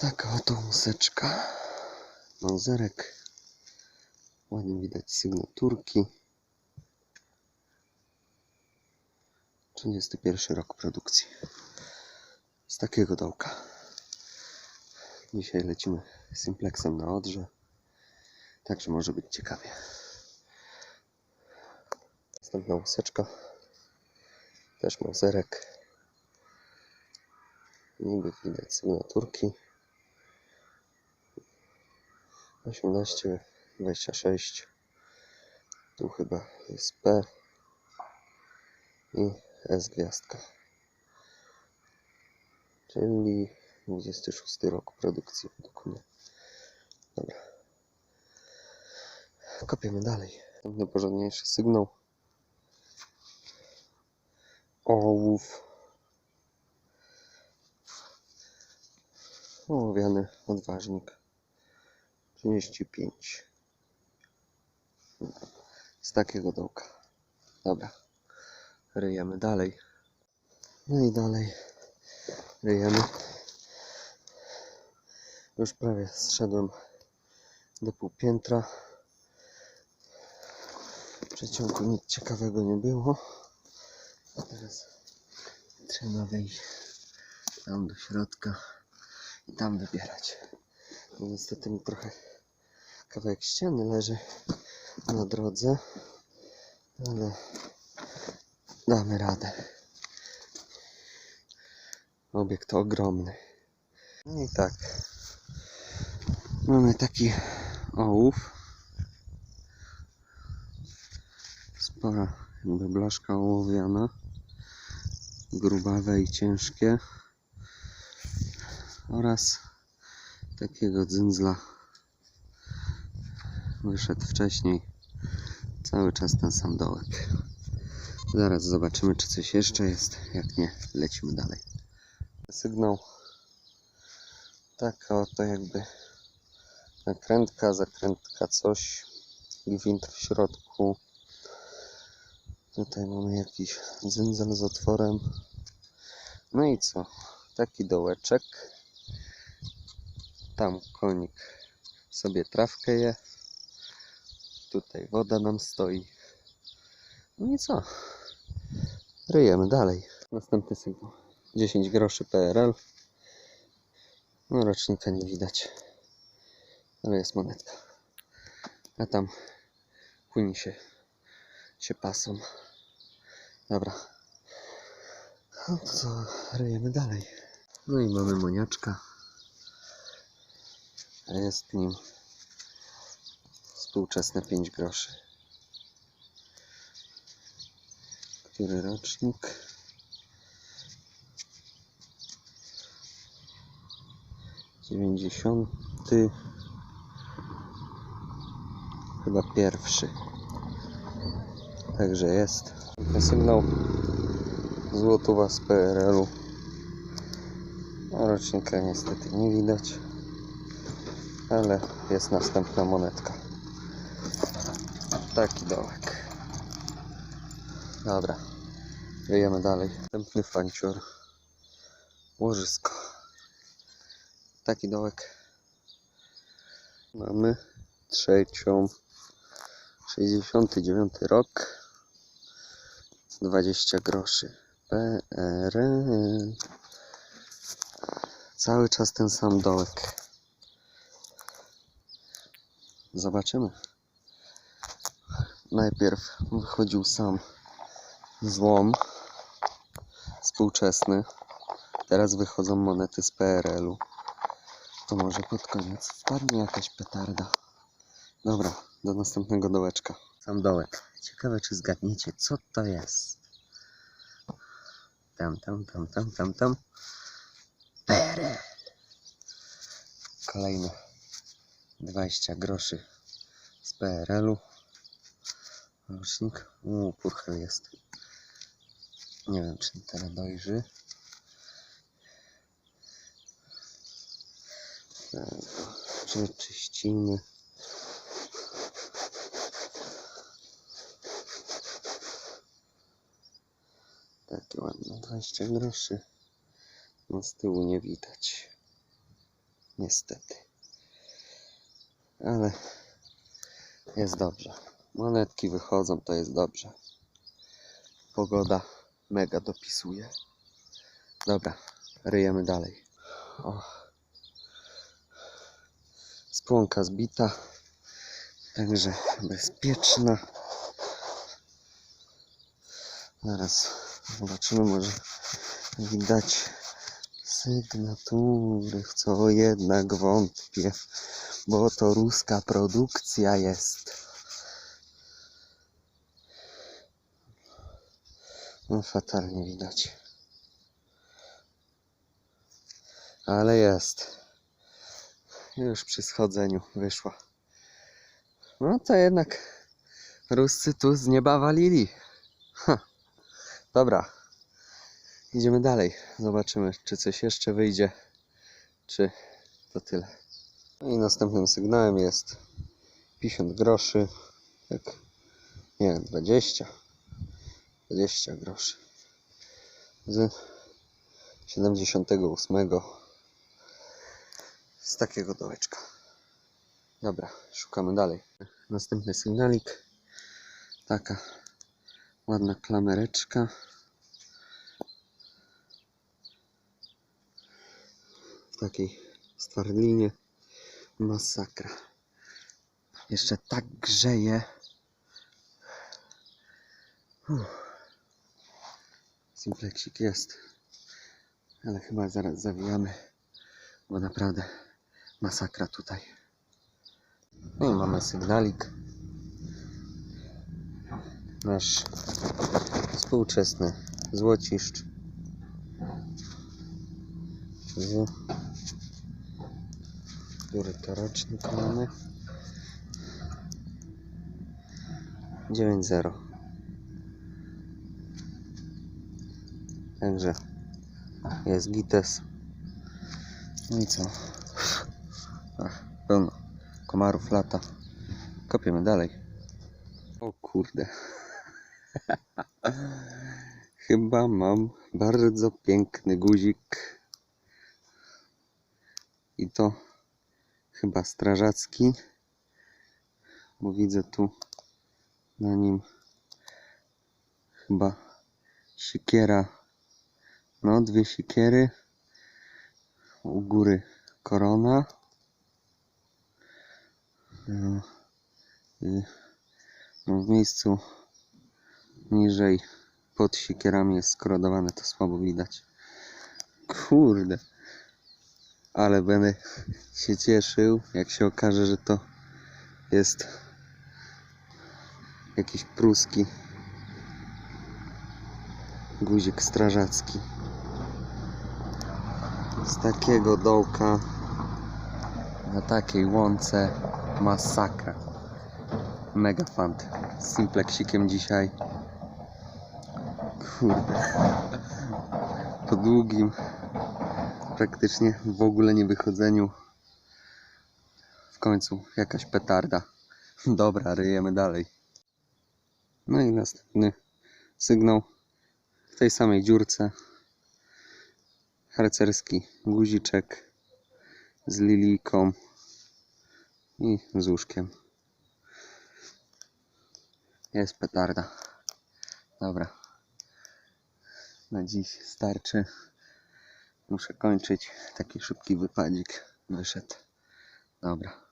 Taka oto łuseczka. Małzerek. Ładnie widać sygnaturki. 31 rok produkcji. Z takiego dołka. Dzisiaj lecimy simplexem na Odrze. Także może być ciekawie. Następna łuseczka. Też małzerek. Niby widać sygnaturki. 18, 26. Tu chyba jest P i S gwiazdka. Czyli 26 rok produkcji według mnie. Dobra. Kopiemy dalej. Następny porządniejszy sygnał. Ołów. Ołowiany odważnik. 35. Z takiego dołka. Dobra. Ryjemy dalej. No i dalej ryjemy. Już prawie zszedłem do półpiętra. W przeciągu nic ciekawego nie było. A teraz trzeba wejść tam do środka i tam wybierać. Niestety mi trochę kawałek ściany leży na drodze, ale damy radę. Obiekt ogromny. No i tak. Mamy taki ołów. Spora jakby blaszka ołowiana. Grubawe i ciężkie. Oraz takiego dzyndzla wyszedł wcześniej. Cały czas ten sam dołek. Zaraz zobaczymy, czy coś jeszcze jest. Jak nie, lecimy dalej. Sygnał taka oto jakby nakrętka, zakrętka, coś. Gwint w środku. Tutaj mamy jakiś dzynzel z otworem. No i co? Taki dołeczek. Tam konik sobie trawkę je. Tutaj woda nam stoi. No i co? Ryjemy dalej. Następny sygnał. 10 groszy PRL. No rocznika nie widać. Ale jest monetka. A tam kuni się, się pasą. Dobra. No to co? Ryjemy dalej. No i mamy moniaczka. A jest nim współczesne 5 groszy. Który rocznik? Dziewięćdziesiąty chyba pierwszy. Także jest. Sygnał złotówa z PRL-u. A rocznika niestety nie widać ale jest następna monetka. Taki dołek. Dobra, wyjemy dalej. Następny fancior. Łożysko. Taki dołek. Mamy trzecią. 69 rok. 20 groszy. PRL. Cały czas ten sam dołek. Zobaczymy. Najpierw wychodził sam złom współczesny. Teraz wychodzą monety z PRL-u. To może pod koniec wpadnie jakaś petarda. Dobra, do następnego dołeczka. Sam dołek. Ciekawe, czy zgadniecie, co to jest. Tam, tam, tam, tam, tam, tam. PRL. Kolejny 20 groszy z PRL-u. Rocznik. Uuu, purchel jest. Nie wiem, czy teraz dojrzy. Czy czyścimy? Takie ładne 20 groszy. No z tyłu nie widać. Niestety. Ale jest dobrze. Monetki wychodzą, to jest dobrze. Pogoda mega dopisuje. Dobra, ryjemy dalej. O. Spłonka zbita, także bezpieczna. Zaraz zobaczymy, może widać sygnatury, w co jednak wątpię, bo to ruska produkcja jest. No fatalnie widać. Ale jest. Już przy schodzeniu wyszła. No to jednak Ruscy tu z nieba walili. Ha. Dobra. Idziemy dalej. Zobaczymy, czy coś jeszcze wyjdzie, czy to tyle. I następnym sygnałem jest 50 groszy. Tak. Nie, 20. 20 groszy. Z 78 z takiego dołeczka. Dobra, szukamy dalej. Następny sygnalik. Taka ładna klamereczka. W takiej stwardlinie. Masakra. Jeszcze tak grzeje. Uff. Simpleksik jest. Ale chyba zaraz zawijamy, bo naprawdę masakra tutaj. No i mamy sygnalik. Nasz współczesny złociszcz. Z który to rocznik mamy? 9.0 Także jest gites. No i co? Ach, pełno komarów lata. Kopiemy dalej. O kurde. Chyba mam bardzo piękny guzik. I to chyba strażacki. Bo widzę tu na nim chyba siekiera. No, dwie siekiery. U góry korona. No, i no w miejscu niżej pod siekierami jest skorodowane, to słabo widać. Kurde. Ale będę się cieszył, jak się okaże, że to jest jakiś pruski guzik strażacki. Z takiego dołka na takiej łące masakra. Mega fant. Z simpleksikiem dzisiaj. Kurde. Po długim, praktycznie w ogóle nie wychodzeniu. W końcu jakaś petarda. Dobra, ryjemy dalej. No i następny sygnał w tej samej dziurce. Harcerski guziczek z lilijką i z łóżkiem. Jest petarda. Dobra. Na dziś starczy. Muszę kończyć. Taki szybki wypadzik wyszedł. Dobra.